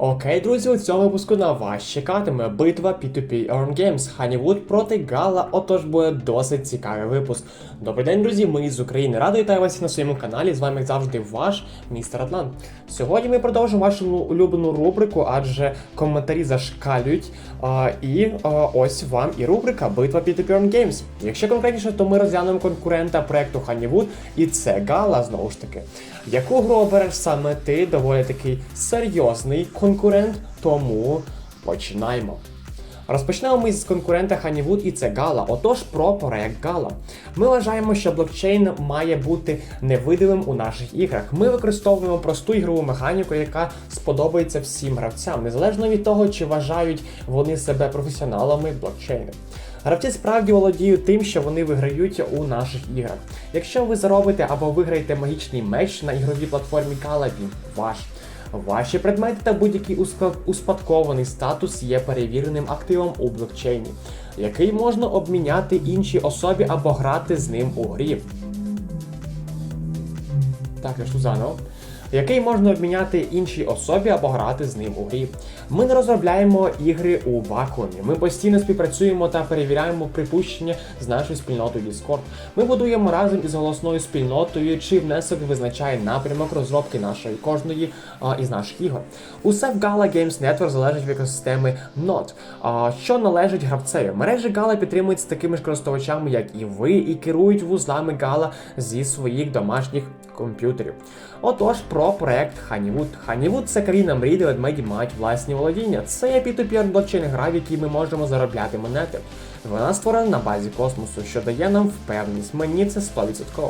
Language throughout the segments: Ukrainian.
Окей, друзі, у цьому випуску на вас чекатиме битва P2P Earn Games Honeywood проти Гала, отож буде досить цікавий випуск. Добрий день, друзі, ми з України. Радий вітаю вас на своєму каналі. З вами як завжди ваш містер Атлант. Сьогодні ми продовжимо вашу улюблену рубрику, адже коментарі зашкалюють. А, і а, ось вам і рубрика Битва P2P Earn Games. Якщо конкретніше, то ми розглянемо конкурента проекту Honeywood, і це Гала знову ж таки. Яку гру обереш саме ти? Доволі такий серйозний конкурент, тому починаємо. Розпочнемо ми з конкурента Honeywood і це Gala. Отож, про проект Gala. Ми вважаємо, що блокчейн має бути невидимим у наших іграх. Ми використовуємо просту ігрову механіку, яка сподобається всім гравцям, незалежно від того, чи вважають вони себе професіоналами блокчейну. Гравці справді володіють тим, що вони виграють у наших іграх. Якщо ви заробите або виграєте магічний меч на ігровій платформі Gala, він ваш. Ваші предмети та будь-який успадкований статус є перевіреним активом у блокчейні, який можна обміняти іншій особі або грати з ним у грі. Так, я ж заново. Який можна обміняти іншій особі або грати з ним у грі. Ми не розробляємо ігри у вакуумі. Ми постійно співпрацюємо та перевіряємо припущення з нашою спільнотою Discord. Ми будуємо разом із голосною спільнотою, чи внесок визначає напрямок розробки нашої кожної а, із наших ігор. Усе в Gala Games Network залежить від екосистеми Node, а, що належить гравцеві. Мережі Gala підтримують такими ж користувачами, як і ви, і керують вузлами Gala зі своїх домашніх комп'ютерів. Отож, про проект Honeywood. Honeywood – це країна мрій, де ведмеді мають власні володіння. Це є P2P блокчейн гра, в якій ми можемо заробляти монети. Вона створена на базі космосу, що дає нам впевненість. Мені це 100%.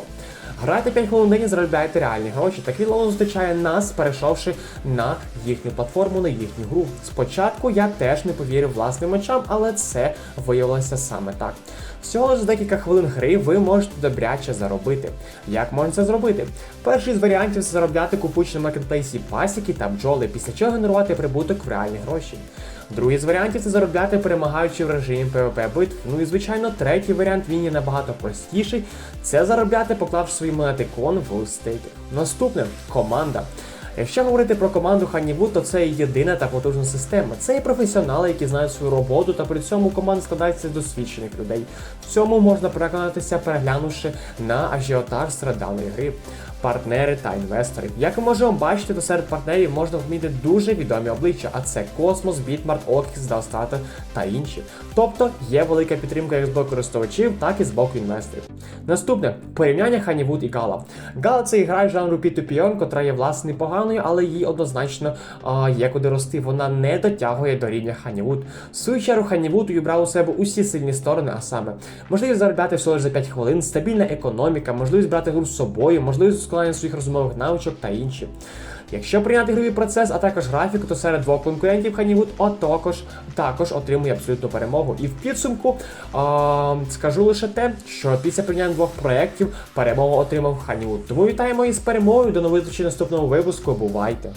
Грайте 5 хвилин день і заробляєте реальні гроші. Такий лоу зустрічає нас, перейшовши на їхню платформу, на їхню гру. Спочатку я теж не повірив власним очам, але це виявилося саме так. Всього за декілька хвилин гри ви можете добряче заробити. Як можна це зробити? Перший з варіантів це заробляти купуючи на маркетплейсі пасіки та бджоли, після чого генерувати прибуток в реальні гроші. Другий з варіантів це заробляти перемагаючи в режимі PvP битв. Ну і звичайно, третій варіант він є набагато простіший. Це заробляти, поклавши свої монети кон в. Наступне команда. Якщо говорити про команду Ханіву, то це єдина та потужна система. Це і професіонали, які знають свою роботу, та при цьому команда складається з досвідчених людей. В цьому можна переконатися, переглянувши на ажіотаж страданої гри. Партнери та інвестори. Як ми можемо бачити, то серед партнерів можна вміти дуже відомі обличчя, а це Космос, Бітмарт, Окіс, Дастата та інші. Тобто є велика підтримка як з боку користувачів, так і з боку інвесторів. Наступне порівняння Honeywood і Gala. Gala це гра жанру P2P, котра є власне непоганою, але їй однозначно а, є куди рости. Вона не дотягує до рівня. В свою чергу Honeywood увібрав у себе усі сильні сторони, а саме можливість заробляти всього лише за 5 хвилин, стабільна економіка, можливість брати гру з собою, можливість складання своїх розумових навичок та інші. Якщо прийняти ігровий процес, а також графіку, то серед двох конкурентів Ханівуд от також, отримує абсолютну перемогу. І в підсумку а, скажу лише те, що після прийняття двох проєктів перемогу отримав Ханівуд. Тому вітаємо із перемогою. До нових зустрічей наступного випуску. Бувайте!